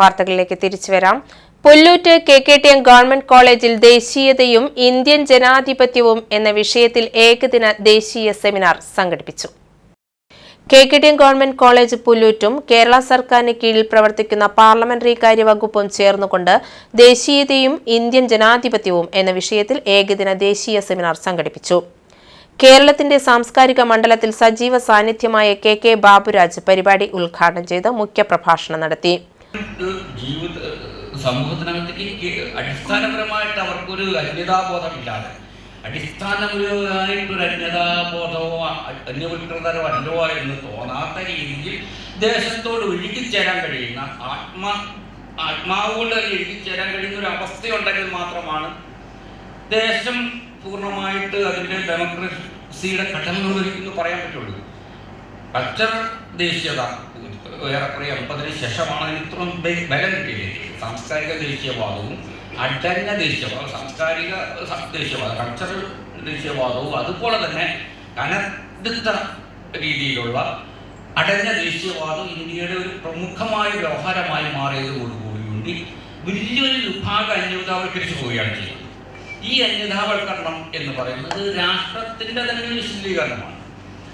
വാർത്തകളിലേക്ക് തിരിച്ചു വരാം. Pullut K K T M government കോളേജിൽ ദേശീയതയും ഇന്ത്യൻ ജനാധിപത്യവും എന്ന വിഷയത്തിൽ ഏകദിന ദേശീയ സെമിനാർ സംഘടിപ്പിച്ചു. K K T M government college പുല്ലൂറ്റും Kerala സർക്കാരിന് കീഴിൽ പ്രവർത്തിക്കുന്ന പാർലമെന്ററി കാര്യവകുപ്പും ചേർന്നുകൊണ്ട് ദേശീയതയും ഇന്ത്യൻ ജനാധിപത്യവും എന്ന വിഷയത്തിൽ ഏകദിന ദേശീയ സെമിനാർ സംഘടിപ്പിച്ചു. കേരളത്തിന്റെ സാംസ്കാരിക മണ്ഡലത്തിൽ സജീവ സാന്നിധ്യമായ കെ കെ ബാബുരാജ് പരിപാടി ഉദ്ഘാടനം ചെയ്ത് മുഖ്യപ്രഭാഷണം നടത്തി. ജീവിത സമൂഹത്തിനകത്തേക്ക് അടിസ്ഥാനപരമായിട്ട് അവർക്കൊരു അന്യതാബോധമില്ലാതെ. അടിസ്ഥാനപരമായിട്ടൊരു അന്യതാബോധമോ അന്യവൽകൃതരോ അല്ലോ എന്ന് തോന്നാത്ത രീതിയിൽ ദേശത്തോട് ഒഴുകിച്ചേരാൻ കഴിയുന്ന ആത്മ ആത്മാവുകൊണ്ട് ഒഴുകിച്ചേരാൻ കഴിയുന്ന ഒരു അവസ്ഥയുണ്ടെങ്കിൽ മാത്രമാണ് ദേശം പൂർണമായിട്ട് അതിന്റെ ഡെമോക്രസിയുടെ ഘടന എന്ന് പറയാൻ പറ്റുള്ളൂ. കൾച്ചർ ദേശീയത ഏറെക്കുറെ എൺപതിന് ശേഷമാണ് അതിന് ഇത്രയും ബലം കിട്ടിയത്. സാംസ്കാരിക ദേശീയവാദവും അടഞ്ഞ ദേശീയവാദം സാംസ്കാരിക ദേശീയവാദം കൾച്ചറൽ ദേശീയവാദവും അതുപോലെ തന്നെ കനത്ത രീതിയിലുള്ള അടഞ്ഞ ദേശീയവാദം ഇന്ത്യയുടെ ഒരു പ്രമുഖമായ വ്യവഹാരമായി മാറിയതോടുകൂടിയുണ്ട് വലിയൊരു വിഭാഗം അന്യതാവൽക്കരിച്ചു പോവുകയാണ് ചെയ്യുന്നത് ഈ അന്യതാവൽക്കരണം എന്ന് പറയുന്നത് രാഷ്ട്രത്തിന്റെ തന്നെ ഒരു ശുദ്ധീകരണമാണ്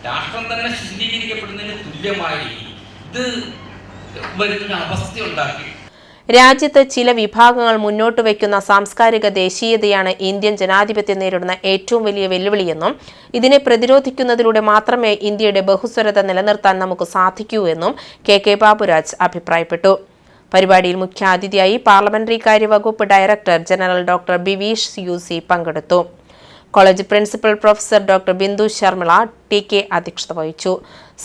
രാഷ്ട്രം തന്നെ ശുദ്ധീകരിക്കപ്പെടുന്നതിന് തുല്യമായി ഇത് ഇത് അവസ്ഥ ഉണ്ടാക്കി. രാജ്യത്ത് ചില വിഭാഗങ്ങൾ മുന്നോട്ട് വയ്ക്കുന്ന സാംസ്കാരിക ദേശീയതയാണ് ഇന്ത്യൻ ജനാധിപത്യം നേരിടുന്ന ഏറ്റവും വലിയ വെല്ലുവിളിയെന്നും ഇതിനെ പ്രതിരോധിക്കുന്നതിലൂടെ മാത്രമേ ഇന്ത്യയുടെ ബഹുസ്വരത നിലനിർത്താൻ നമുക്ക് സാധിക്കൂ എന്നും കെ കെ ബാബുരാജ് അഭിപ്രായപ്പെട്ടു. പരിപാടിയിൽ മുഖ്യാതിഥിയായി parliamentary കാര്യവകുപ്പ് director general doctor Biveesh U C പങ്കെടുത്തു. College principal professor doctor Bindu Sharmila T K അധ്യക്ഷത വഹിച്ചു.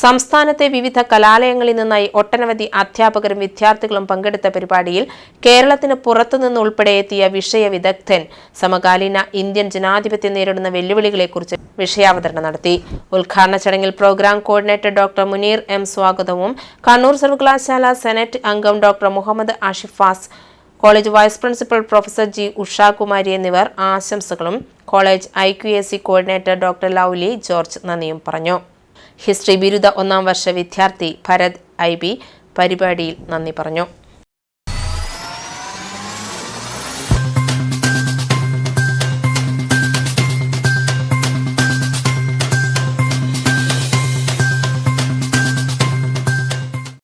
സംസ്ഥാനത്തെ വിവിധ കലാലയങ്ങളിൽ നിന്നായി ഒട്ടനവധി അധ്യാപകരും വിദ്യാർത്ഥികളും പങ്കെടുത്ത പരിപാടിയിൽ കേരളത്തിന് പുറത്തുനിന്ന് ഉൾപ്പെടെ എത്തിയ വിഷയ വിദഗ്ധൻ സമകാലീന ഇന്ത്യൻ ജനാധിപത്യം നേരിടുന്ന വെല്ലുവിളികളെക്കുറിച്ച് വിഷയാവതരണം നടത്തി. ഉദ്ഘാടന ചടങ്ങിൽ programme coordinator doctor Muneer M സ്വാഗതവും കണ്ണൂർ സർവകലാശാല സെനറ്റ് അംഗം doctor Muhammad Ashifas college vice principal professor G Ushakumari എന്നിവർ ആശംസകളും college I Q S C coordinator doctor Lovely George നന്ദിയും പറഞ്ഞു. ഹിസ്റ്ററി ബിരുദ ഒന്നാം വർഷ വിദ്യാർത്ഥി ഭരത് ഐ ബി പരിപാടിയിൽ നന്ദി പറഞ്ഞു.